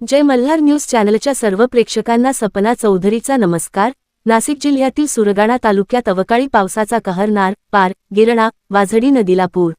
जय Malhar news चॅनलच्या सर्व प्रेक्षकांना सपना चौधरीचा नमस्कार. नाशिक जिल्ह्यातील सुरगाणा तालुक्यात अवकाळी पावसाचा कहर नार पार गिरणा वाझडी नदीला पूर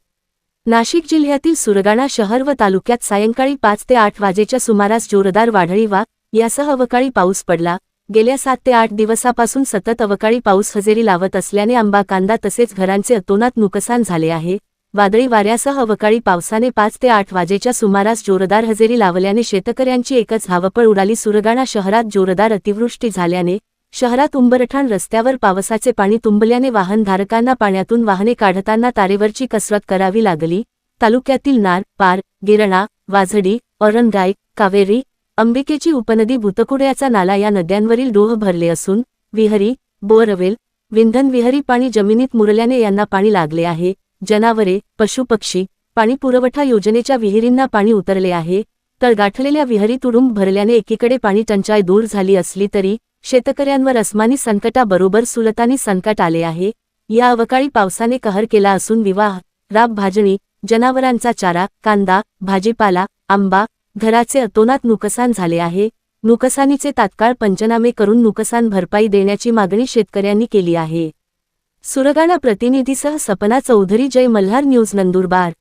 नाशिक जिल्ह्यातील सुरगाणा शहर व तालुक्यात सायंकाळी पाच ते आठ वाजेच्या सुमारास जोरदार वाढळी वा यासह अवकाळी पाऊस पडला. गेल्या सात ते आठ दिवसापासून सतत अवकाळी पाऊस हजेरी लावत असल्याने आंबा कांदा तसेच घरांचे अतोनात नुकसान झाले आहे. वादळी वाऱ्यासह अवकाळी पावसाने पाच ते आठ वाजेच्या सुमारास जोरदार हजेरी लावल्याने शेतकऱ्यांची एकच धावपळ उडाली. सुरगाणा शहरात जोरदार अतिवृष्टी झाल्याने शहरात उंबरठाण रस्त्यावर पावसाचे पाणी तुंबल्याने वाहनधारकांना पाण्यातून वाहने काढताना तारेवरची कसरत करावी लागली. तालुक्यातील नार पार गिरणा वाझडी औरंगाई कावेरी अंबिकेची उपनदी भूतकुड्याचा नाला या नद्यांवरील डोह भरले असून विहरी बोरवेल विंधन विहरी पाणी जमिनीत मुरल्याने यांना पाणी लागले आहे. जनावरे पशुपक्षी पाणी पुरवठा योजनेच्या विहिरींना पाणी उतरले आहे तर गाठलेल्या विहिरी तुडुंब भरल्याने एकीकडे पाणी टंचाई दूर झाली असली तरी शेतकऱ्यांवर अस्मानी संकटाबरोबर सुलतानी संकट आले आहे. या अवकाळी पावसाने कहर केला असून विवाह राब भाजणी जनावरांचा चारा कांदा भाजीपाला आंबा घराचे अतोनात नुकसान झाले आहे. नुकसानीचे तात्काळ पंचनामे करून नुकसान भरपाई देण्याची मागणी शेतकऱ्यांनी केली आहे. सुरगाणा प्रतिनिधीसह सपना चौधरी जय मल्हार न्यूज नंदुरबार.